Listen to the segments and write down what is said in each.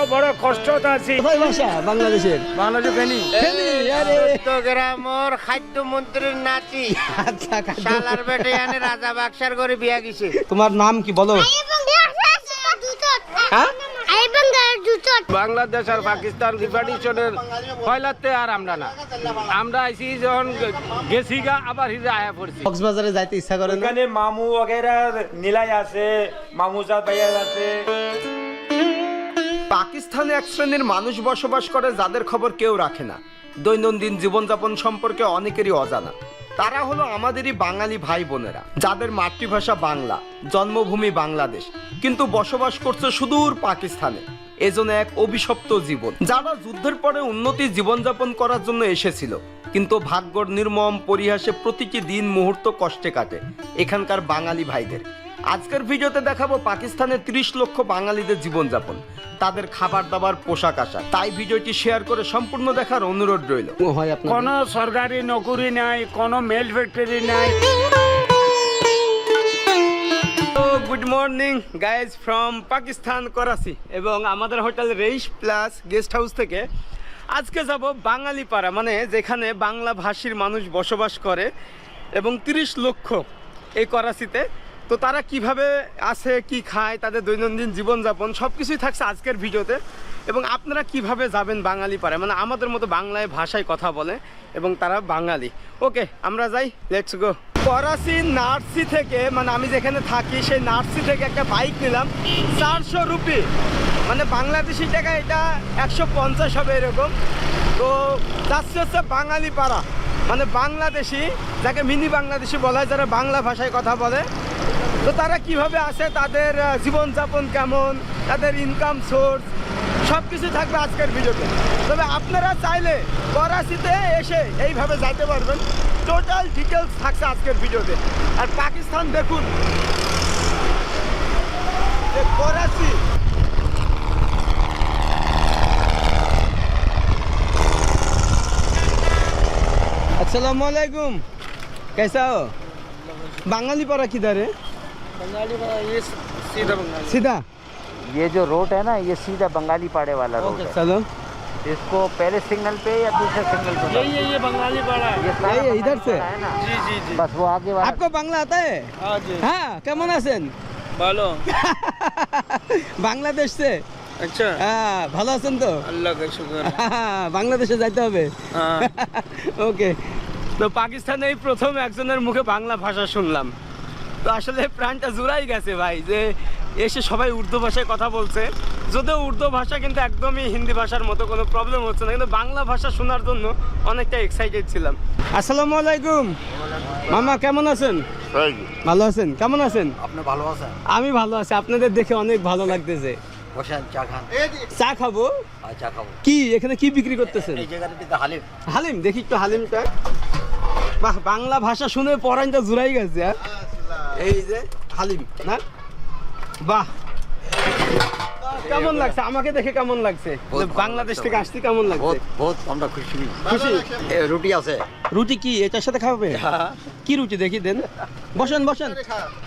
বড় কষ্ট আছি কোথায় ভাষা বাংলাদেশের বাংলাদেশ ফেনি ফেনী, আরে। চট্টগ্রামর খাদ্যমন্ত্রীর নাতি আচ্ছা খাদ্য। শালার বেটে আনে রাজা বাক্সার করে বিয়া গেছে তোমার নাম কি বলো হ্যাঁ বাংলাদেশ আর পাকিস্তান রিপার্টিশনের পয়লাতে আর আমরা না আমরা আইসি যখন গেছি গা আবার হিরে আয়া পড়ছি কক্সবাজারে যাইতে ইচ্ছা করে না এখানে মামু वगैरह নীলাই আছে মামুজা ভাইয়া আছে পাকিস্তানে এক শ্রেণির মানুষ বসবাস করে যাদের খবর কেউ রাখে না। দৈনন্দিন জীবনযাপন সম্পর্কে অনেকেরই অজানা। তারা হলো আমাদেরই বাঙালি ভাই বোনেরা, যাদের মাতৃভাষা বাংলা, জন্মভূমি বাংলাদেশ। কিন্তু বসবাস করছে সুদূর পাকিস্তানে। এজন্য এক অভিশপ্ত জীবন। যারা যুদ্ধের পরে উন্নতি জীবনযাপন করার জন্য এসেছিল, কিন্তু ভাগ্যর নির্মম পরিহাসে প্রতিটি দিন মুহূর্ত কষ্টে কাটে এখানকার বাঙালি ভাইদের। আজকের ভিডিওতে দেখাবো পাকিস্তানের ৩০ লক্ষ বাঙালিদের জীবনযাপন তাদের খাবার দাবার পোশাক আশাক। তাই ভিডিওটি শেয়ার করে সম্পূর্ণ দেখার অনুরোধ রইল। কোনো সরকারি নকুরি নাই কোনো মেল ফ্যাক্টরি নাই। Good morning guys from Pakistan Karachi এবং আমাদের হোটেল রেইস প্লাস গেস্ট হাউস থেকে আজকে যাব বাঙালি পাড়া মানে যেখানে বাংলা ভাষীর মানুষ বসবাস করে এবং 30 লক্ষ এই করাচিতে তো তারা কীভাবে আছে কি খায়, তাদের দৈনন্দিন জীবনযাপন সব কিছুই থাকছে আজকের ভিডিওতে। এবং আপনারা কীভাবে যাবেন বাঙালি পাড়ায়? মানে আমাদের মতো বাংলায় ভাষায় কথা বলে এবং তারা বাঙালি। ওকে, আমরা যাই লেটস গো করাচি নার্সি থেকে মানে আমি যেখানে থাকি, সেই নার্সি থেকে একটা বাইক নিলাম, চারশো রুপি। মানে বাংলাদেশি টাকা এটা একশো পঞ্চাশ হবে এরকম। তো যাচ্ছে হচ্ছে বাঙালি পাড়া। মানে বাংলাদেশি, যাকে মিনি বাংলাদেশি বলা হয়, যারা বাংলা ভাষায় কথা বলে তো তারা কীভাবে আসে তাদের জীবনযাপন কেমন, তাদের ইনকাম সোর্স সব কিছু থাকবে আজকের ভিডিওতে। তবে আপনারা চাইলে করাচিতে এসে এইভাবে যাইতে পারবেন। টোটাল ডিটেলস থাকছে আজকের ভিডিওতে। আর পাকিস্তান দেখুন। করাচি। আসসালামু আলাইকুম। কেসা বাঙালি কি ধারে बांगाली पारा किधर है सीधा ये जो रोड है ना ये सीधा बंगाली पाड़े वाला रोड ओके है चलो इसको पहले सिग्नल पे या दूसरे सिग्नल पे यही है ये बंगाली पाड़ा है ये सारा यही है, इधर से? बंगाली पाड़ा है ना जी जी जी बस वो आगे वाला आपको बांग्ला आता है हाँ जी हाँ কেমন আছেন ভালো বাংলাদেশ से আচ্ছা হ্যাঁ ভালো আছেন তো আল্লাহ কা শুকর বাংলাদেশে যাইতে হবে হ্যাঁ ওকে তো পাকিস্তানে এই প্রথম একজনের মুখে বাংলা ভাষা শুনলাম তো আসলে প্রাণটা জুড়াই গেছে ভাই যে এসে সবাই উর্দু ভাষায় কথা বলছে। যদিও উর্দু ভাষা কিন্তু একদমই হিন্দি ভাষার মতো কোনো প্রবলেম হচ্ছে না কিন্তু বাংলা ভাষা শোনার জন্য অনেকটা এক্সাইটেড ছিলাম। আসসালামু আলাইকুম। মামা কেমন আছেন? ভালো আছেন? কেমন আছেন? আপনি ভালো আছেন? আমি ভালো আছি আপনাদের দেখে অনেক ভালো লাগতেছে। চা খাব? চা খাব। কি এখানে কি বিক্রি করতেছেন? হালিম। হালিম দেখি একটু হালিমটা। বাহ বাংলা ভাষা শুনে পরানটা জুড়াই গেছে হ্যাঁ? এই যে হালিম না বাহ কেমন লাগছে আমাকে দেখে কেমন লাগছে বাংলাদেশ থেকে আসতে কেমন লাগছে বহুত বহুত আমরা খুশি খুশি রুটি আছে রুটি কি এটার সাথে খাবে কি রুটি দেখি দেন বসেন বসেন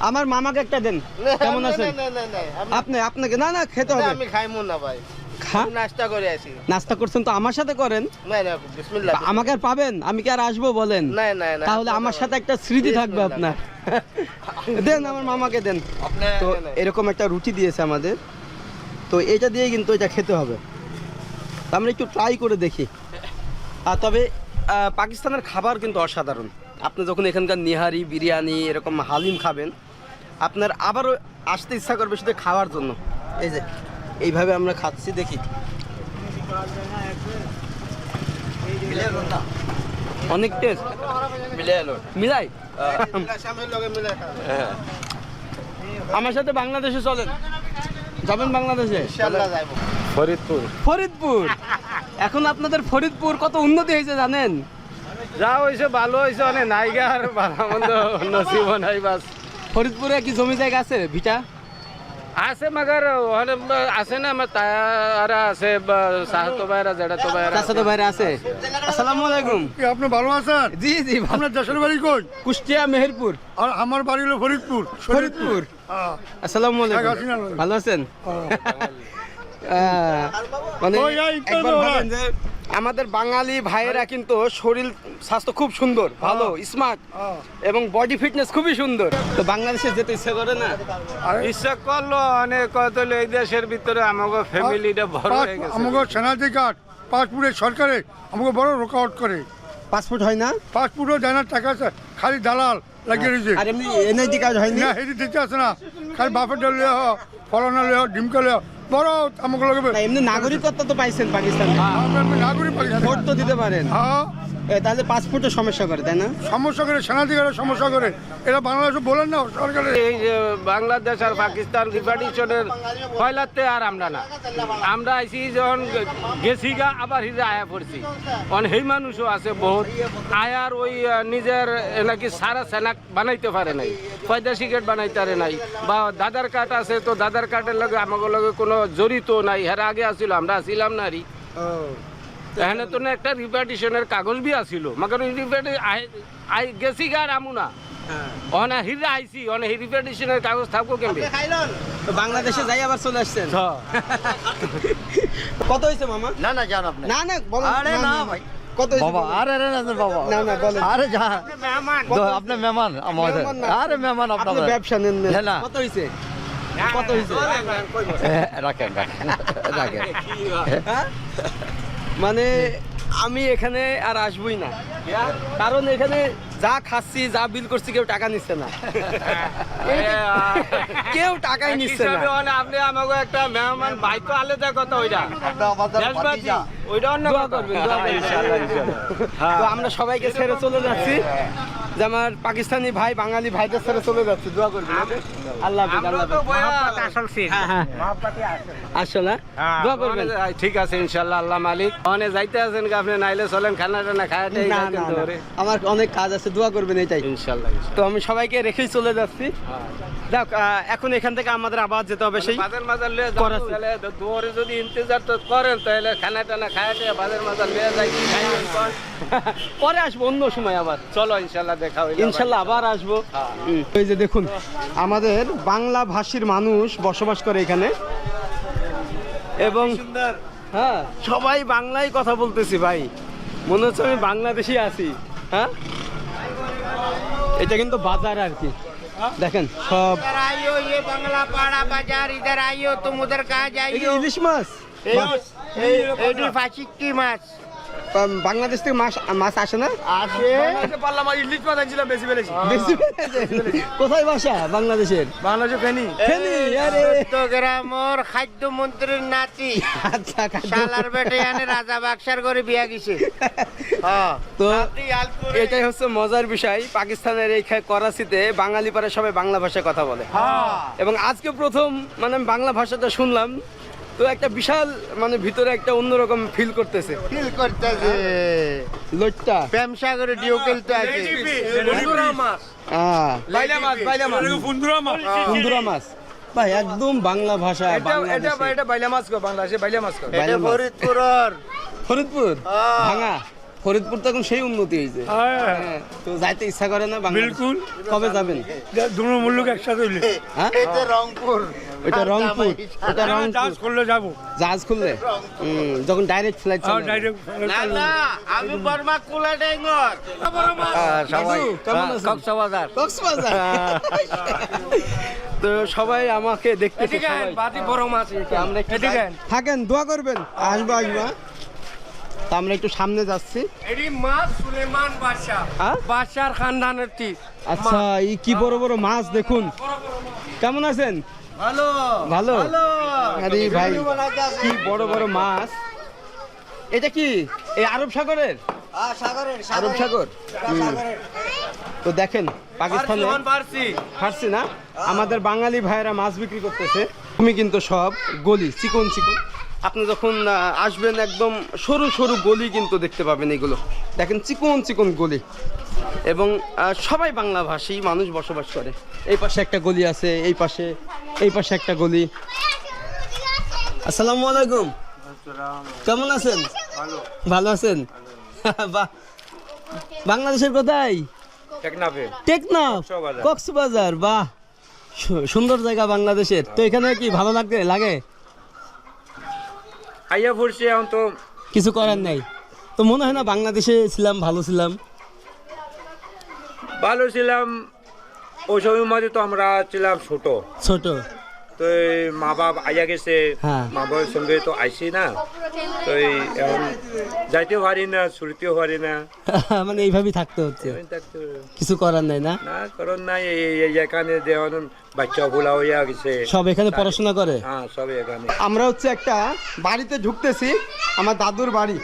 আমার মামাকে একটা দেন কেমন আছেন আপনি আপনাকে না না খেতে হবে আমি খাইমু না ভাই খা। নাস্তা করে আসি। নাস্তা করছেন তো আমার সাথে করেন। না না বিসমিল্লাহ। আমাকে আর পাবেন? আমি কি আর আসব বলেন? না না না তাহলে আমার সাথে একটা স্মৃতি থাকবে আপনার। দেন আমার মামাকে দেন। তো এরকম একটা রুটি দিয়েছে আমাদের। তো এটা দিয়ে কিন্তু এটা খেতে হবে। আমরা একটু ট্রাই করে দেখি। আর তবে পাকিস্তানের খাবার কিন্তু অসাধারণ। আপনি যখন এখানকার নিহারি বিরিয়ানি এরকম হালিম খাবেন আপনার আবারও আসতে ইচ্ছা করবে শুধু খাওয়ার জন্য। এই যে এইভাবে আমরা খাচ্ছি দেখি। অনেক টেস্ট মিলাই? আমার সাথে বাংলাদেশে চলেন। যাবেন বাংলাদেশে? ফরিদপুর। ফরিদপুর? এখন আপনাদের ফরিদপুর কত উন্নতি হয়েছে জানেন? যা হয়েছে ভালো হয়েছে অনেক নাইগা আর ভালো মন্দ নসিব নাই বাস। ফরিদপুরে কি জমি জায়গা আছে ভিটা? আছে মগর হলে আছে না আমার তারা আছে সাহতো বাইরা জেডা তো বাইরা তার সাথে বাইরে আছে। আসসালামু আলাইকুম। কি আপনি ভালো আছেন? জি জি ভালো। আপনার দেশের বাড়ি কোন কুষ্টিয়া মেহেরপুর। আর আমার বাড়ি হলো ফরিদপুর। ফরিদপুর। হ্যাঁ। আসসালামু আলাইকুম। ভালো আছেন? আহ, মানে ওই, এই, কেন একবার ওরা? যে আমাদের বাঙালি ভাইয়েরা কিন্তু শরীর স্বাস্থ্য খুব সুন্দর ভালো স্মার্ট এবং বডি ফিটনেস খুবই সুন্দর। তো বাংলাদেশে যেতে ইচ্ছা করে না? ইচ্ছা করল অনেক কত এই দেশের ভিতরে আমাকে ফ্যামিলিটা বড় হয়ে গেছে। আমাকে সেনাজি কার্ড পাসপোর্টের সরকারে আমাকে বড় রোকাউট করে। পাসপোর্ট হয় না? পাসপোর্টও দেয় না টাকা আছে, খালি দালাল লাগিয়ে রয়েছে আর এমনি এনআইডি কার্ড হয় না হেঁটে দিতে আসে না। খালি বাপের ডাল লিয়ে হ ফলনা লিয়ে ডিমকা লিয়ে হ। বড় আমাকে এমনি নাগরিকত্ব তো পাইছেন পাকিস্তান। আমি নাগরিক পাকিস্তান। ভোট তো দিতে পারেন। হ্যাঁ। তাহলে সমস্যা করে তাই না? সমস্যা করে সমস্যা করে। এরা বাংলাদেশে বলেন না সরকারে। এই যে বাংলাদেশ আর পাকিস্তান রিপার্টিশনের পয়লাতে আর আমরা না। আমরা আইসি যখন গেছি গা আবার আয়া পড়ছি। অন সেই মানুষও আছে বহুত। আয়ার ওই নিজের এ, নাকি সারা সেনাক বানাইতে পারে নাই। পয়দা সিগারেট বানাইতে পারে নাই। বা দাদার কার্ড আছে তো দাদার কার্ডের লগে আমাকে লগে কোনো জড়িত নাই। হেরা আগে আসছিল আমরা আসিলাম না রি এখানে তো না একটা রিপার্টিশনের কাগজ বি আসিল মাকে রিপার্টি আই গেছি গা আর আমু না। অনে হিরে আইছি অনে রিপার্টিশনের কাগজ থাকব কেমবে বাংলাদেশে যাই আবার চলে আসছেন? কত হয়েছে মামা? না না জান আপনি। না না আরে না। ভাই। কত বাবা আরে আরে না বাবা। না না বলেন। আরে যা। আপনি মেহমান আমাদের। আরে মেহমান আপনাদের। ব্যবসা নেন। না, না। কত হয়েছে? কত হয়েছে? রাখেন রাখেন রাখেন। হ্যাঁ? মানে আমি এখানে আর আসবই না। কারণ এখানে যা খাচ্ছি যা বিল করছি কেউ টাকা নিচ্ছে না। কেউ টাকাই নিচ্ছে না। আপনি আমাকে একটা মেহমান ভাই তো আলাদা কথা ওইটা। ওইটা অন্য কথা। ইনশাআল্লাহ। তো আমরা সবাইকে ছেড়ে চলে যাচ্ছি। যে আমার পাকিস্তানি ভাই বাঙালি ভাইদের ছেড়ে চলে যাচ্ছে। দোয়া করবেন আল্লাহ। বয়া- হ্যাঁ হ্যাঁ। দোয়া করবেন। ঠিক আছে ইনশাল্লাহ আল্লাহ মালিক। অনে যাইতে আছেন কি আপনি নাইলে চলেন খানা টানা না। আমার অনেক কাজ আছে দোয়া করবেন এটাই। ইনশাল্লাহ তো আমি সবাইকে রেখেই চলে যাচ্ছি। যাক আহ, এখন এখান থেকে আমাদের আবার যেতে হবে সেই বাজার মাজার লিয়ে তাহলে দুয়ারে যদি ইন্তজার তো করেন তাহলে খানা টানা বাজার মাজার লিয়ে যাই খাইবেন পরে। আসব অন্য সময় আবার। চলো ইনশাল্লাহ দেখা হইল ইনশাল্লাহ আবার আসব। এই যে দেখুন আমাদের বাংলা ভাষীর মানুষ বসবাস করে এখানে। এবং হ্যাঁ সবাই বাংলায় কথা বলতেছি ভাই। মনে হচ্ছে আমি বাংলাদেশে আছি। হ্যাঁ? এটা কিন্তু বাজার আর কি দেখেন সব इधर आइयो ये बंगला पाड़ा बाजार इधर आइयो तुम उधर कहाँ এই যে जाइयो ইলিশ মাছ एडी फासिक की माछ বাহ, বাংলাদেশ থেকে মাছ মাছ আসে না? আসে। পারলাম ইলিশ মাছ আনছিলাম বেশি পেয়েছে? কোথায় বাসা বাংলাদেশের? বাংলাদেশে ফেনি। ফেনী, আরে। চট্টগ্রামর খাদ্য মন্ত্রীর নাতি। আচ্ছা শালার বেটে আনে রাজা বাক্সার করে বিয়া গেছে হ্যাঁ। তো এটাই হচ্ছে মজার বিষয়। পাকিস্তানের এই করাচিতে বাঙালি পারে সবাই বাংলা ভাষায় কথা বলে। এবং আজকে প্রথম মানে বাংলা ভাষাটা শুনলাম। তো একটা বিশাল মানে ভিতরে একটা অন্যরকম ফিল করতেছে। ফিল করতেছে। লোটটা প্রেম সাগরে ডিও খেলতে আছে। আহ, বাইলা মাছ বাইলা মাছ। কুন্দুরা মাছ। ভাই একদম বাংলা ভাষা বাংলাদেশে। এটা বাইলা মাছ কো বাংলাদেশে বাইলা মাছ কো এটা মাছ। ফরিদপুরের। ফরিদপুর? ভাঙা। ফরিদপুর তো এখন সেই উন্নতি হয়েছে। হ্যাঁ, তো যাইতে ইচ্ছা করে না বিলকুল। কবে যাবেন? দুনো মূল্যক একসাথে হইলে। হ্যাঁ। এটা রংপুর। ওইটা আর রংপুর ওটা রংপুর। চাষ করলে যাব। জাহাজ খুললে? যখন ডাইরেক্ট ফ্লাইট হ্যাঁ, চলে ডাইরেক্ট না না আমি বর্মা কুলা ডেঙ্গর সবাই কক্সবাজার। কক্সবাজার? তো সবাই আমাকে দেখতে বাতি বড় মাছ আমরা একটু যাই। থাকেন দোয়া করবেন। আসব আসব? তা আমরা একটু সামনে যাচ্ছি। এটি মাছ সুলেমান বাদশাহ। হ্যাঁ? বাদশার খানদানের তীর। আচ্ছা এই কি বড় বড় মাছ দেখুন। কেমন আছেন? ভালো ভালো? আরে ভাই কি বড় বড় মাছ? এটা কি? এই আরব সাগরের? আরব সাগর? তো দেখেন পাকিস্তানে ফার্সি না? আমাদের বাঙালি ভাইয়েরা মাছ বিক্রি করতেছে। তুমি কিন্তু সব গলি চিকন চিকন। আপনি যখন আসবেন একদম সরু সরু গলি কিন্তু দেখতে পাবেন এগুলো। দেখেন চিকন চিকন গলি। এবং সবাই বাংলা ভাষী মানুষ বসবাস করে। এই পাশে একটা গলি আছে এই পাশে এই পাশে একটা গলি। আসসালামু আলাইকুম। কেমন আছেন? ভালো। আছেন? বাহ। বাংলাদেশের কোথায়? টেকনাফে। টেকনাফ? কক্সবাজার। বাহ। সুন্দর জায়গা বাংলাদেশের। তো এখানে কি ভালো লাগে লাগে? আইয়া পড়ছে এখন তো কিছু করার নাই। তো মনে হয় না বাংলাদেশে ছিলাম ভালো ছিলাম। ভালো ছিলাম ওই সময় মধ্যে তো আমরা ছিলাম ছোট। ছোট। তো এই মা বাপ আইয়া গেছে হ্যাঁ। মা বাবার সঙ্গে তো আইসি না। তো এই এখন যাইতেও পারি না ছুটিতেও পারি না। মানে এইভাবেই থাকতে হচ্ছে। কিছু করার নাই না? না কারণ নাই। এই- এই এখানে দেওয়ান বাচ্চা ভোলা হইয়া গেছে। সব এখানে পড়াশোনা করে? হ্যাঁ সব এখানে। আমরা হচ্ছে একটা বাড়িতে ঢুকতেছি আমার দাদুর বাড়ি।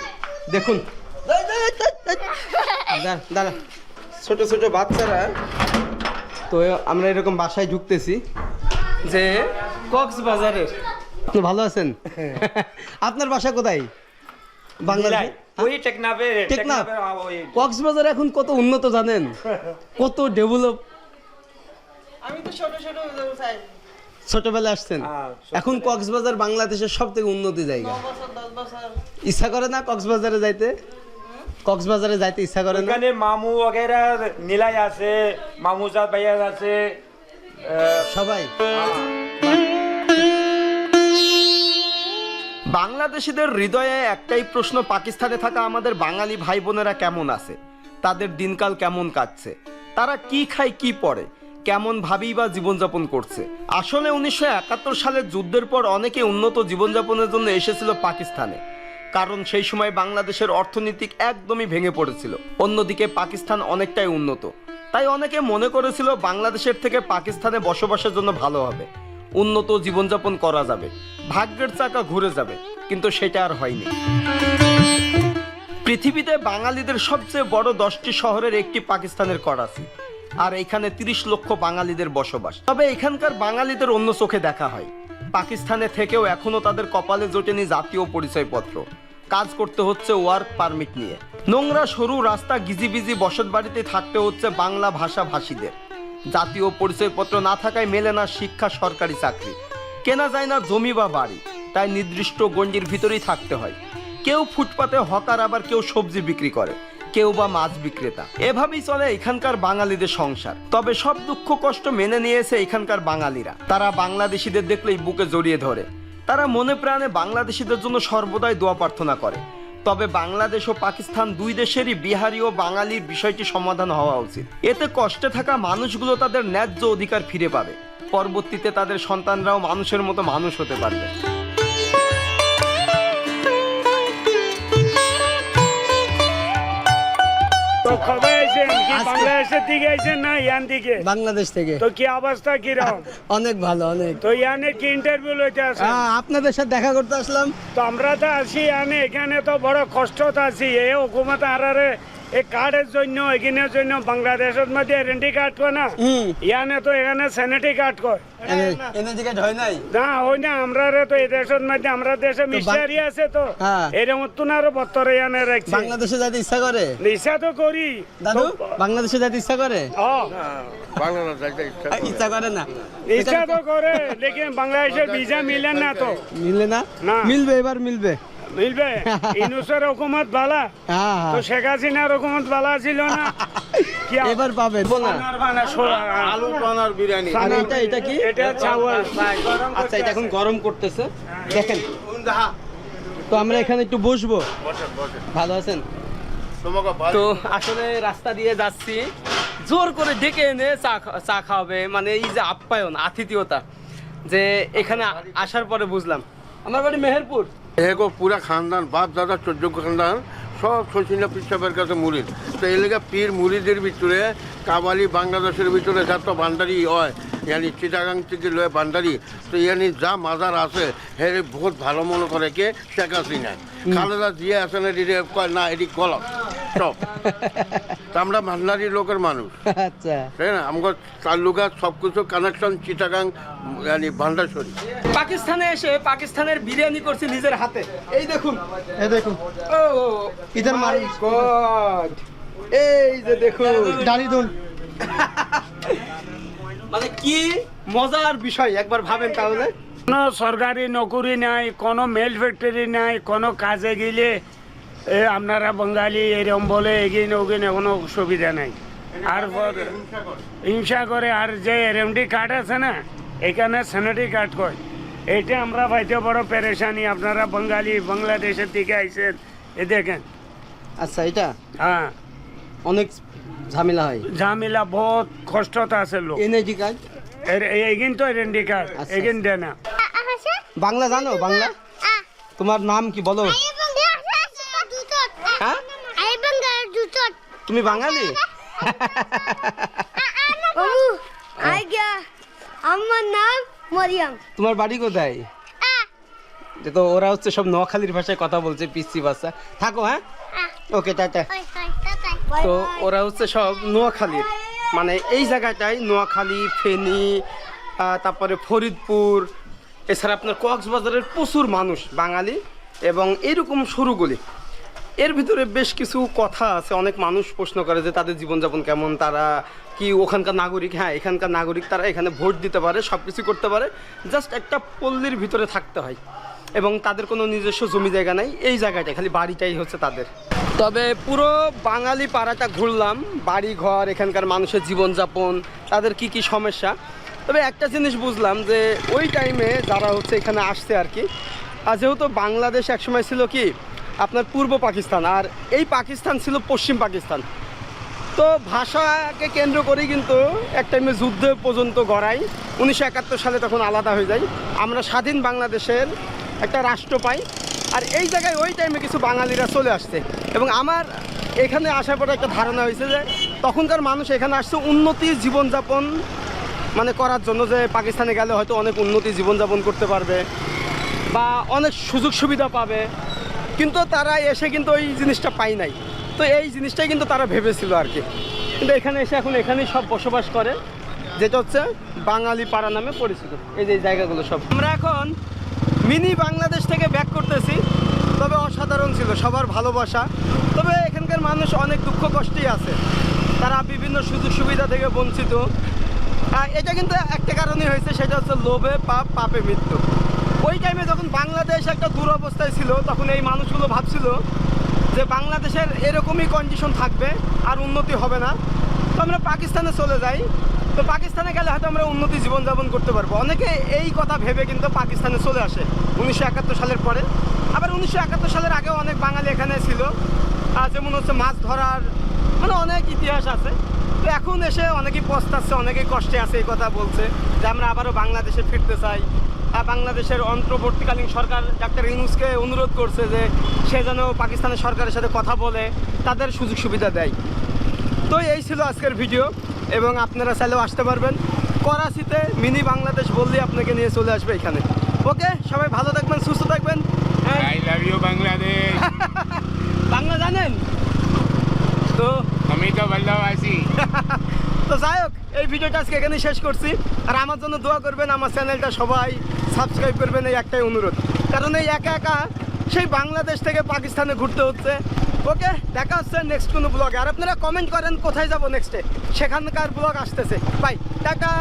দেখুন। দাঁড়া, দাঁড়া। ছোট ছোট বাচ্চারা। তো আমরা এরকম বাসায় ঢুকতেছি। যে কক্সবাজারের। আপনি ভালো আছেন? আপনার বাসা কোথায়? বাংলাদেশ ওই টেকনাফে টেকনাফ? টেকনাফের, আ, ওই কক্সবাজার এখন কত উন্নত জানেন? কত ডেভেলপ ছোটবেলায় আসছেন? হ্যাঁ, এখন কক্সবাজার বাংলাদেশের সব থেকে উন্নতি জায়গা। ইচ্ছা করে না কক্সবাজারে যাইতে? কক্সবাজারে যাইতে ইচ্ছা করে না এখানে মামু वगैरह নীলাই আছে মামুজাত ভাইয়া আছে আহ, সবাই বাংলাদেশিদের হৃদয়ে একটাই প্রশ্ন পাকিস্তানে থাকা আমাদের বাঙালি ভাই বোনেরা কেমন আছে তাদের দিনকাল কেমন কাটছে তারা কি খায় কি পড়ে কেমন ভাবেই বা জীবনযাপন করছে আসলে উনিশশো একাত্তর সালের যুদ্ধের পর অনেকে উন্নত জীবনযাপনের জন্য এসেছিল পাকিস্তানে কারণ সেই সময় বাংলাদেশের অর্থনীতিক একদমই ভেঙে পড়েছিল। অন্যদিকে পাকিস্তান অনেকটাই উন্নত। তাই অনেকে মনে করেছিল বাংলাদেশের থেকে পাকিস্তানে বসবাসের জন্য ভালো হবে। উন্নত জীবনযাপন করা যাবে। ভাগ্যের চাকা ঘুরে যাবে। কিন্তু সেটা আর হয়নি। পৃথিবীতে বাঙালিদের সবচেয়ে বড় দশটি শহরের একটি পাকিস্তানের করাচি। আর এখানে তিরিশ লক্ষ বাঙালিদের বসবাস। তবে এখানকার বাঙালিদের অন্য চোখে দেখা হয়। পাকিস্তানে থেকেও এখনও তাদের কপালে জোটেনি জাতীয় পরিচয়পত্র। কাজ করতে হচ্ছে ওয়ার্ক পারমিট নিয়ে। নোংরা, সরু রাস্তা, গিজিবিজি বসত বাড়িতে থাকতে হচ্ছে বাংলা ভাষা ভাষীদের জাতীয় পরিচয়পত্র না থাকায় মেলে না শিক্ষা, সরকারি চাকরি। কেনা যায় না জমি বা বাড়ি, তাই নির্দিষ্ট গণ্ডির ভিতরেই থাকতে হয়। কেউ ফুটপাতে হকার, আবার কেউ সবজি বিক্রি করে। কেউ বা মাছ বিক্রেতা। এভাবেই চলে এখানকার বাঙালিদের সংসার। তবে সব দুঃখ কষ্ট মেনে নিয়েছে এখানকার বাঙালিরা। তারা বাংলাদেশিদের দেখলেই বুকে জড়িয়ে ধরে। তারা মনে প্রাণে বাংলাদেশিদের জন্য সর্বদাই দোয়া প্রার্থনা করে। তবে বাংলাদেশ ও পাকিস্তান দুই দেশেরই বিহারি ও বাঙালির বিষয়টি সমাধান হওয়া উচিত। এতে কষ্টে থাকা মানুষগুলো তাদের ন্যায্য অধিকার ফিরে পাবে। পরবর্তীতে তাদের সন্তানরাও মানুষের মতো মানুষ হতে পারবে। তো কবে আইছেন কি বাংলাদেশের দিকে আইছেন না ইয়ান দিকে? বাংলাদেশ থেকে। তো কি অবস্থা কীরকম অনেক ভালো অনেক। তো ইয়ানে কি ইন্টারভিউ লইতে আছে হ্যাঁ আপনাদের সাথে দেখা করতে আসলাম। তো আমরা তো আছি ইয়ানে এখানে তো বড় কষ্টত আছি। এ হুকুমত আরারে এই কার্ডের জন্য এখানের জন্য বাংলাদেশের মধ্যে কার্ড কয় না? ইয়ানে তো এখানে স্যানিটারি কার্ড কয়। এনার্জি হয় না আমরা তো এই দেশের মধ্যে আমরা দেশে মিস্টারি আছে তো। এরকম তো না আরও বত্তরে ইয়ানে রাখছি। বাংলাদেশে যাইতে ইচ্ছা করে? তো করি। দাদু বাংলাদেশে ইচ্ছা করে? ইচ্ছা করে। না। ইচ্ছা তো করে লেকিন বাংলাদেশের ভিসা মিলে না তো। মিললে না? না। মিলবে এবার মিলবে। মিলবে ইনুসের হুকুমত বালা। হ্যাঁ। তো হ্যাঁ শেখ হাসিনার হুকুমত বালা ছিল না। এবার পাবেন। আলু টনার বিরিয়ানি। এটা এটা কি এটা চাওয়াল আচ্ছা এটা এখন গরম করতেছে। দেখেন। তো আমরা এখানে একটু বসবো। ভালো আছেন? তো আসলে রাস্তা দিয়ে যাচ্ছি। জোর করে ডেকে এনে চা চা খাওয়াবে। মানে এই যে আপ্যায়ন আতিথিয়তা। যে এখানে আসার পরে বুঝলাম। আমার বাড়ি মেহেরপুর। এগো পুরা খানদান বাপ দাদা চোদ্দ খানদান সব শচীনা পিসাবের কাছে মুরিদ তো এই লেগে পীর মুরিদের ভিতরে কাবালি বাংলাদেশের ভিতরে যত বান্দারি হয় ইয়ানি চিটাগাং থেকে লয় বান্দারি তো ইয়ানি যা মাজার আছে হে বহুত ভালো মনে করে কে শেখ হাসিনা খালেদা জিয়া আছে না এটি কয় না এটি গলত। সব তা আমরা লোকের মানুষ। আচ্ছা। তাই না? আমাকে তালুকা সব কিছু কানেকশন চিটাগাং ইয়ানি ভান্ডারসরি পাকিস্তানে এসে পাকিস্তানের বিরিয়ানি করছি নিজের হাতে। এই দেখুন। এই দেখুন। ও মার গড এই যে দেখুন। দাড়ি দুন মানে কি মজার বিষয় একবার ভাবেন তাহলে। কোনো সরকারি নকুরি নাই কোনো মেল ফ্যাক্টরি নাই কোনো কাজে গেলে এ, আপনারা বাঙালি এরম বলে এগিয়ে ওগিয়ে কোনো সুবিধা নাই। আর হিংসা করে। আর যে এরএমডি কার্ড আছে না এখানে স্যানিটারি কার্ড কয়। এটা আমরা পাইতে বড় পেরেশানি আপনারা বাঙালি বাংলাদেশের থেকে আইছেন এ দেখেন। আচ্ছা এটা? হ্যাঁ। অনেক ঝামেলা হয়। ঝামেলা বহুত কষ্টতে আছে লোক। এনআইডি কার্ড এগিন তো আইডেন্টি কার্ড আচ্ছা, এগিন দেয় না বাংলা জানো বাংলা? তোমার নাম কি বলো হ্যাঁ তুমি বাঙালি? আমার নাম মরিয়াম। তোমার বাড়ি কোথায়? যে তো ওরা হচ্ছে সব নোয়াখালীর ভাষায় কথা বলছে পিসি ভাষা থাকো হ্যাঁ? Okay tata. তো ওরা হচ্ছে সব নোয়াখালীর। মানে এই জায়গাটায় নোয়াখালী ফেনী তারপরে ফরিদপুর এছাড়া আপনার কক্সবাজারের প্রচুর মানুষ বাঙালি এবং এইরকম সরুগুলি। এর ভিতরে বেশ কিছু কথা আছে। অনেক মানুষ প্রশ্ন করে যে তাদের জীবনযাপন কেমন, তারা কি ওখানকার নাগরিক? হ্যাঁ এখানকার নাগরিক তারা এখানে ভোট দিতে পারে সব কিছু করতে পারে। জাস্ট একটা পল্লীর ভিতরে থাকতে হয় এবং তাদের কোনো নিজস্ব জমি জায়গা নাই। এই জায়গাটায় খালি বাড়িটাই হচ্ছে তাদের। তবে পুরো বাঙালি পাড়াটা ঘুরলাম বাড়ি ঘর এখানকার মানুষের জীবনযাপন, তাদের কি কি সমস্যা। তবে একটা জিনিস বুঝলাম যে ওই টাইমে যারা হচ্ছে এখানে আসছে আর কি, আর যেহেতু বাংলাদেশ একসময় ছিল কি আপনার পূর্ব পাকিস্তান আর এই পাকিস্তান ছিল পশ্চিম পাকিস্তান। তো ভাষাকে কেন্দ্র করেই কিন্তু এক টাইমে যুদ্ধ পর্যন্ত গড়াই। উনিশশো একাত্তর সালে তখন আলাদা হয়ে যায়। আমরা স্বাধীন বাংলাদেশের একটা রাষ্ট্র পাই। আর এই জায়গায় ওই টাইমে কিছু বাঙালিরা চলে আসছে। এবং আমার এখানে আসার পরে একটা ধারণা হয়েছে যে, তখনকার মানুষ এখানে আসছে উন্নতি জীবনযাপন মানে করার জন্য যে পাকিস্তানে গেলে হয়তো অনেক উন্নতি জীবনযাপন করতে পারবে বা অনেক সুযোগ সুবিধা পাবে। কিন্তু তারা এসে কিন্তু ওই জিনিসটা পাই নাই। তো এই জিনিসটাই কিন্তু তারা ভেবেছিল আর কি। কিন্তু এখানে এসে এখন এখানেই সব বসবাস করে, যেটা হচ্ছে বাঙালি পাড়া নামে পরিচিত। এই যে জায়গাগুলো সব। আমরা এখন মিনি বাংলাদেশ থেকে ব্যাক করতেছি, তবে অসাধারণ ছিল, সবার ভালোবাসা। তবে এখানকার মানুষ অনেক দুঃখ কষ্টেই আছে। তারা বিভিন্ন সুযোগ সুবিধা থেকে বঞ্চিত। এটা কিন্তু একটা কারণে হয়েছে, সেটা হচ্ছে লোভে পাপ, পাপে মৃত্যু। ওই টাইমে যখন বাংলাদেশ একটা দুরবস্থায় ছিল, তখন এই মানুষগুলো ভাবছিল যে বাংলাদেশের এরকমই কন্ডিশন থাকবে, আর উন্নতি হবে না। তো আমরা পাকিস্তানে চলে যাই। তো পাকিস্তানে গেলে হয়তো আমরা উন্নতি জীবনযাপন করতে পারব। অনেকে এই কথা ভেবে কিন্তু পাকিস্তানে চলে আসে, উনিশশো একাত্তর সালের পরে। আবার উনিশশো একাত্তর সালের আগেও অনেক বাঙালি এখানে ছিল। যেমন হচ্ছে মাছ ধরার মানে অনেক ইতিহাস আছে। তো এখন এসে অনেকেই পস্তাচ্ছে, অনেকেই কষ্টে আছে এই কথা বলছে যে আমরা আবারও বাংলাদেশে ফিরতে চাই। বাংলাদেশের অন্তর্বর্তীকালীন সরকার ডাক্তার ইউনুসকে অনুরোধ করছে যে সে যেন পাকিস্তানের সরকারের সাথে কথা বলে তাদের সুযোগ সুবিধা দেয়। তো এই ছিল আজকের ভিডিও এবং আপনারা চাইলেও আসতে পারবেন। করাচিতে মিনি বাংলাদেশ বললে আপনাকে নিয়ে চলে আসবে এখানে। ওকে সবাই ভালো থাকবেন সুস্থ থাকবেন and I love you Bangladesh Bangla জানেন? তো আমি তো ভালো আছি তো যাই হোক। এই ভিডিওটা আজকে এখানে শেষ করছি। আর আমার জন্য দোয়া করবেন, আমার চ্যানেলটা সবাই সাবস্ক্রাইব করবেন, এই একটাই অনুরোধ। কারণ এই একা একা সেই বাংলাদেশ থেকে পাকিস্তানে ঘুরতে হচ্ছে। ওকে, দেখা হচ্ছে নেক্সট কোনো ব্লগে আর আপনারা কমেন্ট করেন কোথায় যাব নেক্সটে সেখানকার ব্লগ আসতেছে। Bye tata!